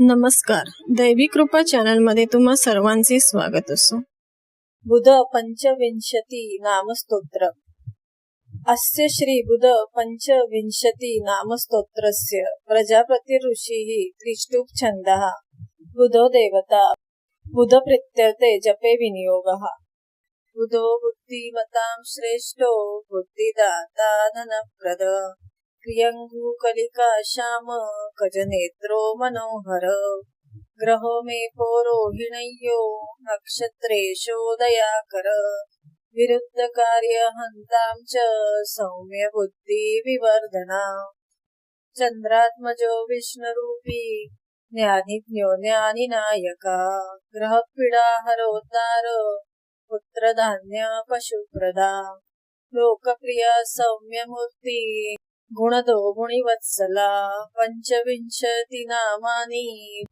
नमस्कार. दैवी कृपा चॅनलमध्ये तुम्हा सर्वांचे स्वागत असो. बुध पंचविंशती नामस्तोत्र. अस्य श्री बुध पंचविंशती नामस्तोत्रस्य. प्रजापती ऋषी त्रिष्टुप छंदः बुधो देवता. बुध प्रत्यर्थे जपे विनियोगः. बुधो बुद्धिमतां श्रेष्ठो बुद्धिदाता धनप्रद. प्रियङ्गुकलिका श्याम गजनेत्रो मनोहर। ग्रहो मे रोहिणय्यो नक्षत्रेशोदयाकर विरुद्ध कार्य हन्तां च सौम्य बुद्धी विवर्धना। चंद्रात्मजो विष्णुरूपी ज्ञानिज्ञो ज्ञानिनायका ग्रहपीडा पुत्र पुत्रधान्य पशुप्रदा। लोकप्रिय सौम्यमूर्ती गुणदो गुणिवत्सला पञ्चविंशति नामानि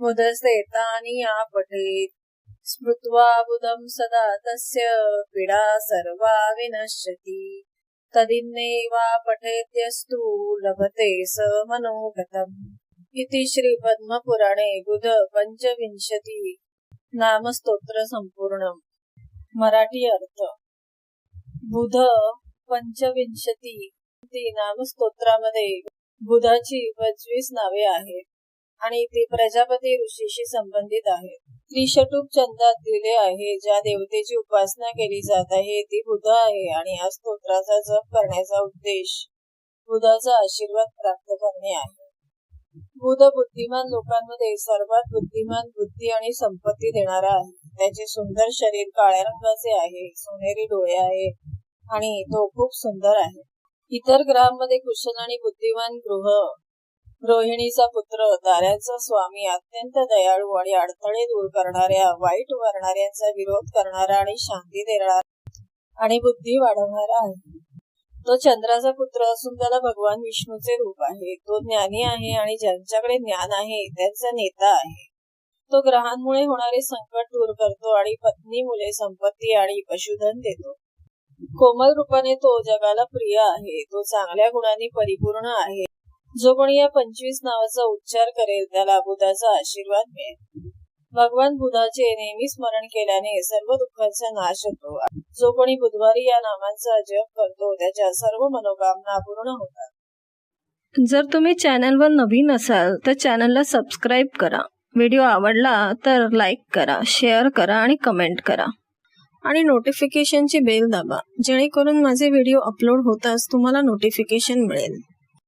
मुदस्तेतानि या स्मृत्वा बुधं सदा तस्य पीडा सर्वा विनश्यति। तदिन्नेवा पठेत्यस्तु लभते स मनोगतम्। इति श्रीपद्मपुराणे बुध पञ्चविंशति नामस्तोत्र संपूर्णम्। मराठी अर्थ। बुध पंचविंशती ती नामस्तोत्रामध्ये बुधाची पंचवीस नावे आहेत आणि ती प्रजापती ऋषीशी संबंधित आहे. त्रिशटूप छंदात दिले आहे ज्या देवतेची उपासना केली जात आहे ती बुध आहे आणि या स्तोत्राचा जप करण्याचा उद्देश बुधाचा आशीर्वाद प्राप्त करणे आहे. बुध बुद्धिमान लोकांमध्ये सर्वात बुद्धिमान बुद्धी आणि संपत्ती देणारा आहे. त्याचे सुंदर शरीर काळ्या रंगाचे आहे सोनेरी डोळे आहे आणि तो खूप सुंदर आहे. इतर ग्रहांमध्ये कुशल आणि बुद्धिमान गृह रोहिणीचा पुत्र दाऱ्यांचा स्वामी अत्यंत दयाळू आणि अडथळे दूर करणाऱ्या वाईट वर्णाऱ्यांचा विरोध करणारा आणि शांती देणारा आणि बुद्धी वाढवणारा आहे. तो चंद्राचा पुत्र असून त्याला भगवान विष्णूचे रूप आहे. तो ज्ञानी आहे आणि ज्यांच्याकडे ज्ञान आहे त्यांचा नेता आहे. तो ग्रहांमुळे होणारे संकट दूर करतो आणि पत्नी मुले संपत्ती आणि पशुधन देतो. कोमल रूपाने तो जगाला प्रिय आहे. तो चांगल्या गुणांनी परिपूर्ण आहे. जो कोणी या पंचवीस नावाचा उच्चार करेल त्याला बुधाचा आशीर्वाद मिळेल. भगवान बुधाचे नेहमी स्मरण केल्याने सर्व दुःखांचा नाश होतो. जो कोणी बुधवारी या नामांचा जप करतो त्याच्या सर्व मनोकामना पूर्ण होतात. जर तुम्ही चॅनलवर नवीन असाल तर चॅनलला सबस्क्राईब करा. व्हिडिओ आवडला तर लाईक करा शेअर करा आणि कमेंट करा. आणि नोटिफिकेशनची बेल दाबा. जेणेकरून माझे व्हिडिओ अपलोड होताच तुम्हाला नोटिफिकेशन मिळेल.